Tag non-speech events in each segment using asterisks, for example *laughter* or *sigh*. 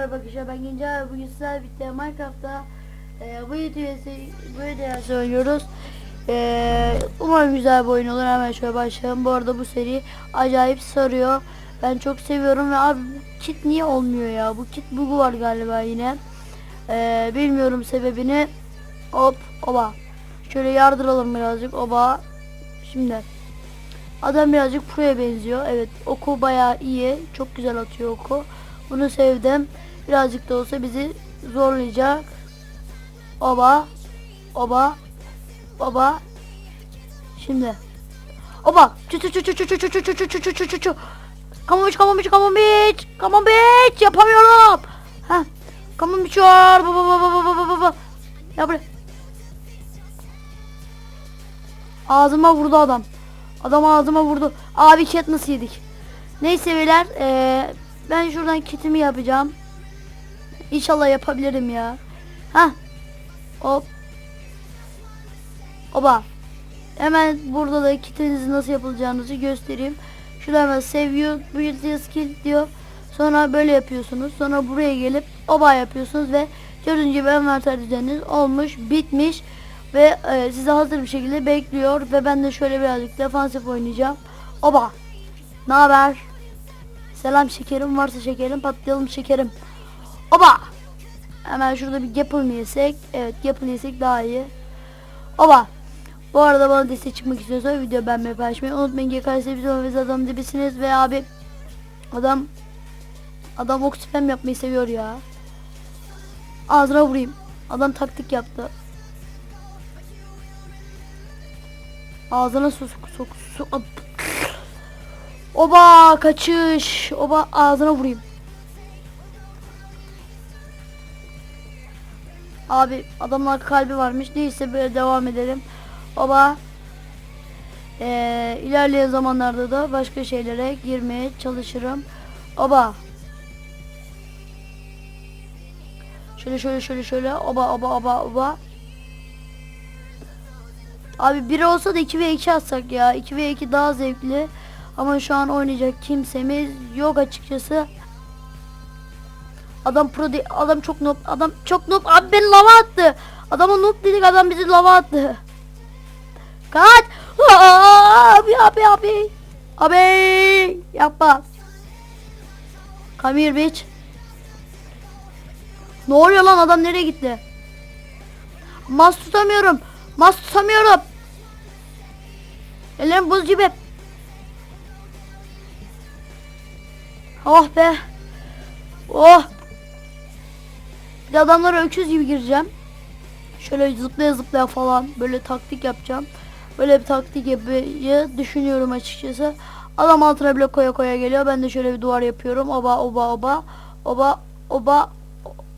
merhaba arkadaşlar ben Gencer bugün sizlerle birlikte Minecraft'ta e, bu üyesi oynuyoruz. E, umarım güzel bir oyun olur hemen şöyle başlayalım. Bu arada bu seri acayip sarıyor. Ben çok seviyorum ve abi kit niye olmuyor ya? Bu kit bugu var galiba yine. E, bilmiyorum sebebini. Hop oba. Şöyle yardıralım birazcık oba. Şimdi Adam birazcık pro'ya benziyor. Evet oku bayağı iyi. Çok güzel atıyor oku. Bunu sevdim. Birazcık da olsa bizi zorlayacak. Oba. Oba. Oba. Şimdi. Oba. Çü çü çü çü çü çü çü. Come on bitch, come on bitch, come on bitch. Come on bitch. Yapamıyorum. Ha. On bitch. Ba ba ba ba ba ba ba. Ya buraya. Ağzıma vurdu adam. Adam ağzıma vurdu. Abi ket nasıl yedik? Neyse beyler. eee, ben şuradan kitimi yapacağım. İnşallah yapabilirim ya. Ha. Hop. Oba. Hemen burada da kitinizi nasıl yapılacağınızı göstereyim. Şurada hemen seviyor. Build skill diyor. Sonra böyle yapıyorsunuz. Sonra buraya gelip oba yapıyorsunuz ve gördüğünüz gibi envanter düzeniniz olmuş, bitmiş ve e, size hazır bir şekilde bekliyor ve ben de şöyle birazcık defansif oynayacağım. Oba. Ne haber? Selam şekerim varsa şekerim patlayalım şekerim. Oba. Hemen şurada bir gapple mı yesek? Evet gapple yesek daha iyi. Oba. Bu arada bana destek çıkmak istiyorsa video beğenmeyi paylaşmayı unutmayın. GKS video ve adam dibisiniz ve abi adam adam ok yapmayı seviyor ya. Ağzına vurayım. Adam taktik yaptı. Ağzına su sok su. Oba kaçış. Oba ağzına vurayım. Abi adamın kalbi varmış. Neyse böyle devam edelim. Oba ee, ilerleyen zamanlarda da başka şeylere girmeye çalışırım. Oba Şöyle şöyle şöyle şöyle oba oba oba oba Abi biri olsa da 2 ve 2 atsak ya. 2 ve 2 daha zevkli. Ama şu an oynayacak kimsemiz yok açıkçası. Adam pro değil. Adam çok noob. Adam çok noob. Abi beni lava attı. Adama noob dedik adam bizi lava attı. Kaç. Abi abi abi. Abi yapma. Come here bitch. Ne oluyor lan adam nereye gitti? Mas tutamıyorum. Mas tutamıyorum. Ellerim buz gibi. Oh be. Oh. Bir de adamlara öküz gibi gireceğim. Şöyle zıplaya zıplaya falan böyle taktik yapacağım. Böyle bir taktik yapmayı düşünüyorum açıkçası. Adam altına blok koya koya geliyor. Ben de şöyle bir duvar yapıyorum. Oba oba oba. Oba oba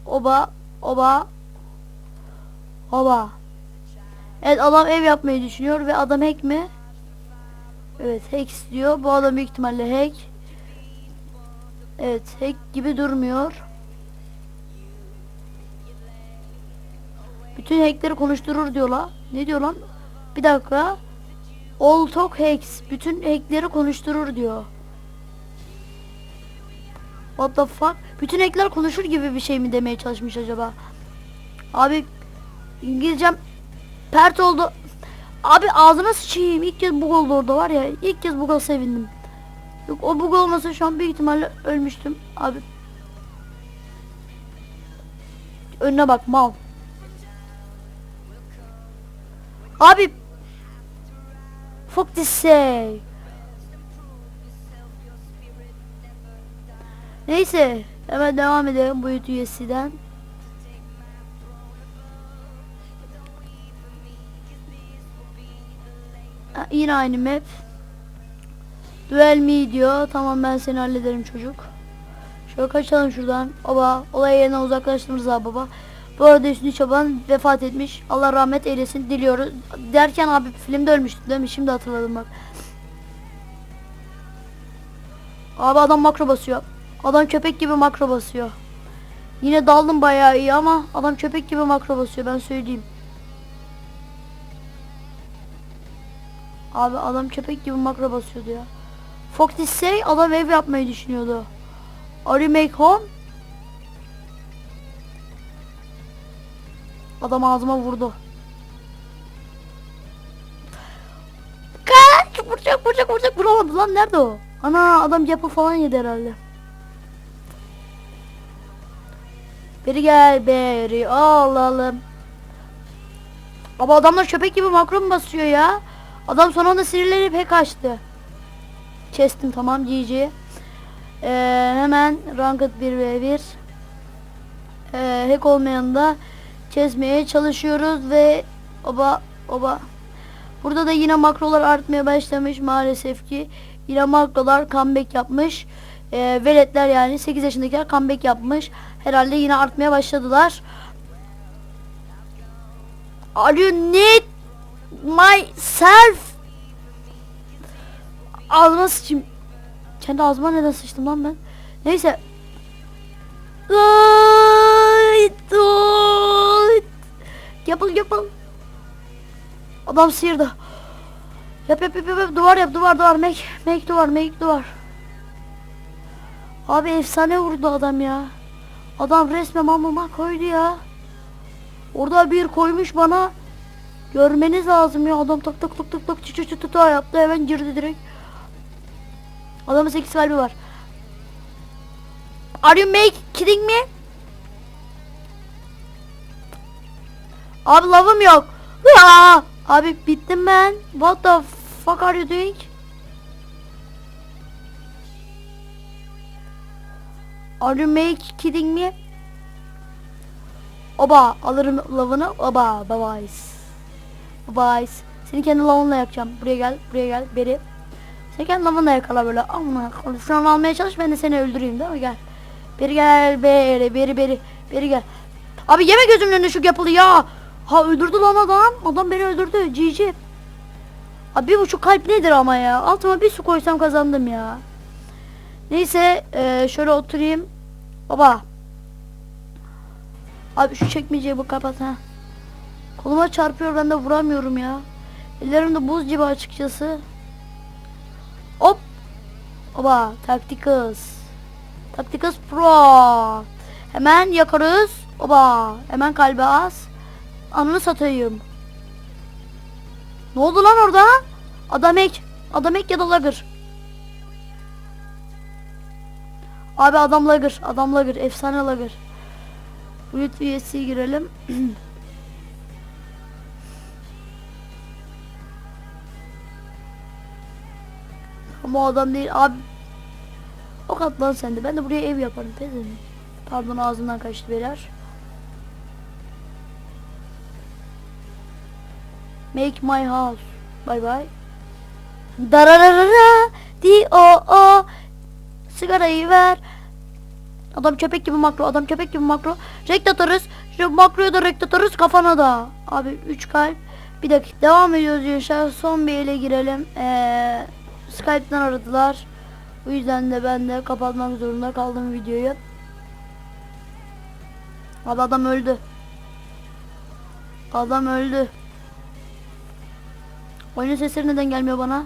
oba oba oba. Evet adam ev yapmayı düşünüyor ve adam hack mi? Evet hack diyor. Bu adam büyük ihtimalle hack. Evet hack gibi durmuyor. Bütün hackleri konuşturur diyor la. Ne diyor lan? Bir dakika. All talk hacks. Bütün hackleri konuşturur diyor. What the fuck? Bütün hackler konuşur gibi bir şey mi demeye çalışmış acaba? Abi İngilizcem pert oldu. Abi ağzına sıçayım. İlk kez bug oldu orada var ya. İlk kez bug'a sevindim. Yok o bug olmasa şu an büyük ihtimalle ölmüştüm. Abi. Önüne bak mal. Abi. Fuck this say. Neyse. Hemen devam edelim bu üyesinden. Ha, yine aynı map. Duel mi diyor. Tamam ben seni hallederim çocuk. Şöyle kaçalım şuradan. Baba olay yerinden uzaklaştım Rıza baba. Bu arada Hüsnü Çoban vefat etmiş. Allah rahmet eylesin diliyoruz. Derken abi filmde ölmüştü değil mi? Şimdi hatırladım bak. Abi adam makro basıyor. Adam köpek gibi makro basıyor. Yine daldım bayağı iyi ama adam köpek gibi makro basıyor ben söyleyeyim. Abi adam köpek gibi makro basıyordu ya. Fox say adam ev yapmayı düşünüyordu. Are you make home? Adam ağzıma vurdu. Kaç! Vuracak vuracak vuracak vuramadı lan nerede o? Ana adam yapı falan yedi herhalde. Beri gel beri alalım. Ama adamlar köpek gibi makro mu basıyor ya? Adam son anda sinirlenip hack açtı. Kestim tamam GG. Ee, hemen Ranked 1v1 ee, hack olmayan da kesmeye çalışıyoruz ve oba oba. Burada da yine makrolar artmaya başlamış maalesef ki. Yine makrolar comeback yapmış. Ee, veletler yani 8 yaşındakiler comeback yapmış. Herhalde yine artmaya başladılar. Are you need myself? Ağzıma sıçayım. Kendi ağzıma neden sıçtım lan ben? Neyse. Ay. Yapıl yapıl. Adam sıyırdı. Yap yap yap yap, duvar yap duvar duvar make make duvar make duvar. Abi efsane vurdu adam ya. Adam resmen mamama koydu ya. Orada bir koymuş bana. Görmeniz lazım ya adam tak tak tak tak tak çı çı çı çı yaptı hemen girdi direkt. Adamın 8 kalbi var. Are you make kidding me? Abi lavım yok. Aa! Abi bittim ben. What the fuck are you doing? Are you make kidding me? Oba alırım lavını. Oba bye bye. Seni kendi lavınla yakacağım. Buraya gel, buraya gel. Beri. Sen kendi lavınla yakala böyle. Amma kondisyon almaya çalış ben de seni öldüreyim değil mi? Gel. Beri gel beri beri beri beri gel. Abi yeme gözümün önünde şu yapılı ya. Ha öldürdü lan adam. Adam beni öldürdü. GG. Abi bir buçuk kalp nedir ama ya. Altıma bir su koysam kazandım ya. Neyse eee, şöyle oturayım. Baba. Abi şu çekmeceyi bu kapat ha. Koluma çarpıyor ben de vuramıyorum ya. Ellerim de buz gibi açıkçası. Hop. Baba taktikas. Taktikas Pro. Hemen yakarız. Oba. Hemen kalbe az. Anını satayım. Ne oldu lan orada? Adam ek. Adam ek ya da lagır. Abi adam lagır. Adam lagır. Efsane lagır. Bulut üyesi girelim. *clears throat* Ama adam değil. Abi o kat lan sende. Ben de buraya ev yaparım. Pardon ağzımdan kaçtı beyler. Make my house. Bye bye. Dararara di o o sigarayı ver. Adam köpek gibi makro, adam köpek gibi makro. Rekt atarız. Şu makroya da rekt atarız kafana da. Abi 3 kalp. Bir dakika devam ediyoruz gençler. Son bir ele girelim. Ee, Skype'den aradılar. Bu yüzden de ben de kapatmak zorunda kaldım videoyu. Abi adam öldü. Adam öldü. Oyunun sesleri neden gelmiyor bana?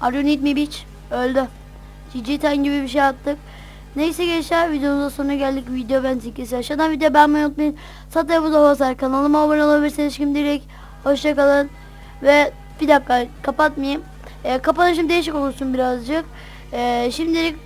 Are you need me bitch? Öldü. GG ten gibi bir şey attık. Neyse gençler videomuzun sonuna geldik. Video ben Zikisi. Aşağıdan video beğenmeyi unutmayın. Da Hozar kanalıma abone olabilirsiniz şimdilik. Hoşçakalın. Ve bir dakika kapatmayayım. Ee, kapanışım değişik olsun birazcık. Ee, şimdilik